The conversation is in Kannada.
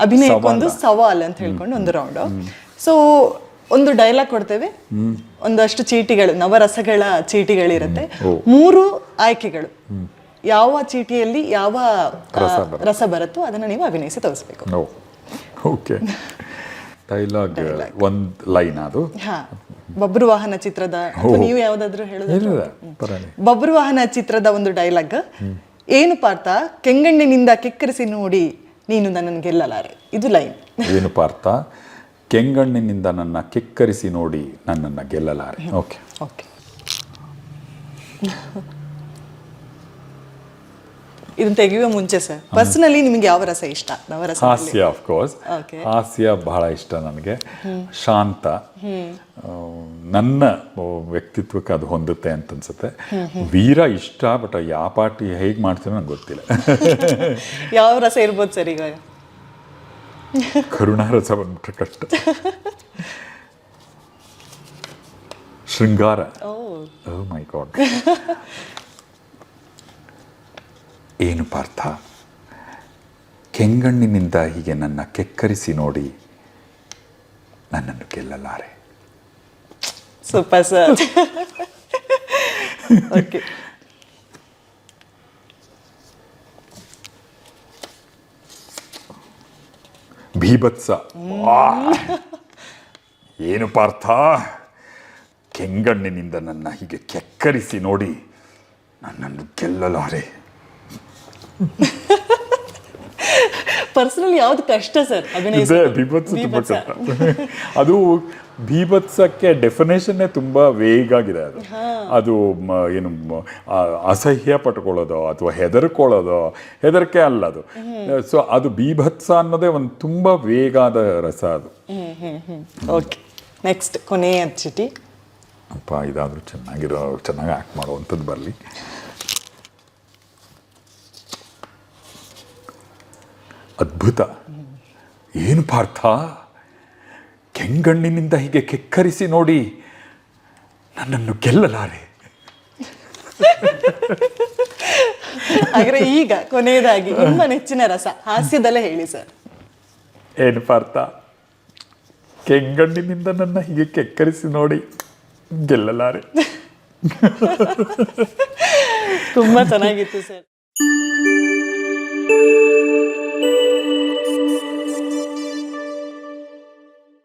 ಅಭಿನಯಕ್ಕೊಂದು ಸವಾಲ್. ಅಂತ ಹೇಳ್ಕೊಂಡು ಒಂದು ರೌಂಡ್ ಸೊ ಒಂದು ಡೈಲಾಗ್ ಕೊಡ್ತೇವೆ. ಒಂದಷ್ಟು ಚೀಟಿಗಳು ನವರಸಗಳ ಚೀಟಿಗಳಿರುತ್ತೆ. ಮೂರು ಆಯ್ಕೆಗಳು. ಯಾವ ಚೀಟಿಯಲ್ಲಿ ಯಾವ ರಸ ಬರುತ್ತೋ. ಅದನ್ನ ನೀವು ಅಭಿನಯಿಸಿ ತೋರಿಸ್ಬೇಕು. ಓಕೆ. ಡೈಲಾಗ್ ಒಂದು ಲೈನ್ ಅದು. ಹಾ. ಬಬ್ರು ವಾಹನ ಚಿತ್ರದ ನೀವು ಯಾವ್ದಾದ್ರು ಹೇಳೋದು? ಇಲ್ಲ ಬಬ್ರು ವಾಹನ ಚಿತ್ರದ ಒಂದು ಡೈಲಾಗ್ ಏನು ಪಾರ್ಥ ಕೆಂಗಣ್ಣಿನಿಂದ ಕೆಕ್ಕರಿಸಿ ನೋಡಿ ನೀನು ನನ್ನನ್ನು ಗೆಲ್ಲಲಾರೆ. ಇದು ಲೈನ್. ಏನು ಪಾರ್ಥ? ಕೆಂಗಣ್ಣಿನಿಂದ ನನ್ನ ಕಿಕ್ಕರಿಸಿ ನೋಡಿ ನನ್ನನ್ನು ಗೆಲ್ಲಲಾರೆ. ಓಕೆ ಓಕೆ ಇದನ್ನ ತೆಗೆಯುವ ಮುಂಚೆ ಸರ್. ಪರ್ಸನಲಿ ನಿಮಗೆ ಯಾವ ರಸ ಇಷ್ಟ? ನವರಸ ಹಾಸ್ಯ ಆಫ್ ಕೋರ್ಸ್. ಹಾಸ್ಯ ಬಹಳ ಇಷ್ಟ ನನಗೆ. ಶಾಂತ. ನನ್ನ ವ್ಯಕ್ತಿತ್ವಕ್ಕೆ ಅದು ಹೊಂದುತ್ತೆ ಅಂತ ಅನ್ಸುತ್ತೆ ವೀರ ಇಷ್ಟ ಬಟ್ ಯಾವ ಪಾರ್ಟಿ ಹೇಗೆ ಮಾಡ್ತೀನೋ ನಂಗೆ ಗೊತ್ತಿಲ್ಲ. ಯಾವ ರಸ ಇರ್ಬೋದು ಸರ್ ಈಗ? ಕರುಣಾ ರಸ ಬಂದ್ಬಿಟ್ರೆ ಕಷ್ಟ. ಶೃಂಗಾರ. ಓ. ಓ ಮೈ ಗಾಡ್ ಏನು ಪಾರ್ಥ? ಕೆಂಗಣ್ಣಿನಿಂದ ಹೀಗೆ ನನ್ನ ಕೆಕ್ಕರಿಸಿ ನೋಡಿ ನನ್ನನ್ನು ಗೆಲ್ಲಲಾರೆ. ಸೂಪರ್ ಸರ್ ಓಕೆ ಭೀಭತ್ಸ! ಏನು ಪಾರ್ಥ? ಕೆಂಗಣ್ಣಿನಿಂದ ನನ್ನ ಹೀಗೆ ಕೆಕ್ಕರಿಸಿ ನೋಡಿ ನನ್ನನ್ನು ಗೆಲ್ಲಲಾರೆ. ಪರ್ಸನಲಿ ಯಾವ್ದು ಕಷ್ಟ ಸರ್? ಅಭಿನಯಿಸೋದು ಬೀಭತ್ಸ ತುಂಬಾ ಬೀಭತ್ಸ. ಕಷ್ಟ. ಅದು ಬೀಭತ್ಸಕ್ಕೆ ಡೆಫಿನೇಷನ್ನೇ ತುಂಬ ವೇಗ ಆಗಿದೆ ಅದು ಅದು ಮ- ಏನು ಮ- ಆ- ಅಸಹ್ಯ ಪಟ್ಕೊಳ್ಳೋದು ಅಥವಾ ಹೆದರ್ಕೊಳ್ಳೋದು ಹೆದರಿಕೆ ಅಲ್ಲ ಅದು. ಸೊ ಅದು ಬೀಭತ್ಸ ಅನ್ನೋದೇ ಒಂದು ತುಂಬ ವೇಗದ ರಸ ಅದು. ಓಕೆ ನೆಕ್ಸ್ಟ್ ಕೊನೆಯ ಚೀಟಿ ಅಪ್ಪ ಇದಾದರೂ ಚೆನ್ನಾಗಿರೋ ಚೆನ್ನಾಗಿ ಆ್ಯಕ್ಟ್ ಮಾಡುವಂಥದ್ದು ಬರಲಿ. ಅದ್ಭುತ. ಏನು ಪಾರ್ಥ? ಕೆಂಗಣ್ಣಿನಿಂದ ಹೀಗೆ ಕೆಕ್ಕರಿಸಿ ನೋಡಿ ನನ್ನನ್ನು ಗೆಲ್ಲಲಾರೆ. ಹಾಗಾದ್ರೆ ಈಗ ಕೊನೆಯದಾಗಿ ನಿಮ್ಮ ನೆಚ್ಚಿನ ರಸ ಹಾಸ್ಯದಲ್ಲೇ ಹೇಳಿ ಸರ್. ಏನು ಪಾರ್ಥ? ಕೆಂಗಣ್ಣಿನಿಂದ ನನ್ನ ಹೀಗೆ ಕೆಕ್ಕರಿಸಿ ನೋಡಿ ಗೆಲ್ಲಲಾರೆ. ತುಂಬಾ ಚೆನ್ನಾಗಿತ್ತು ಸರ್.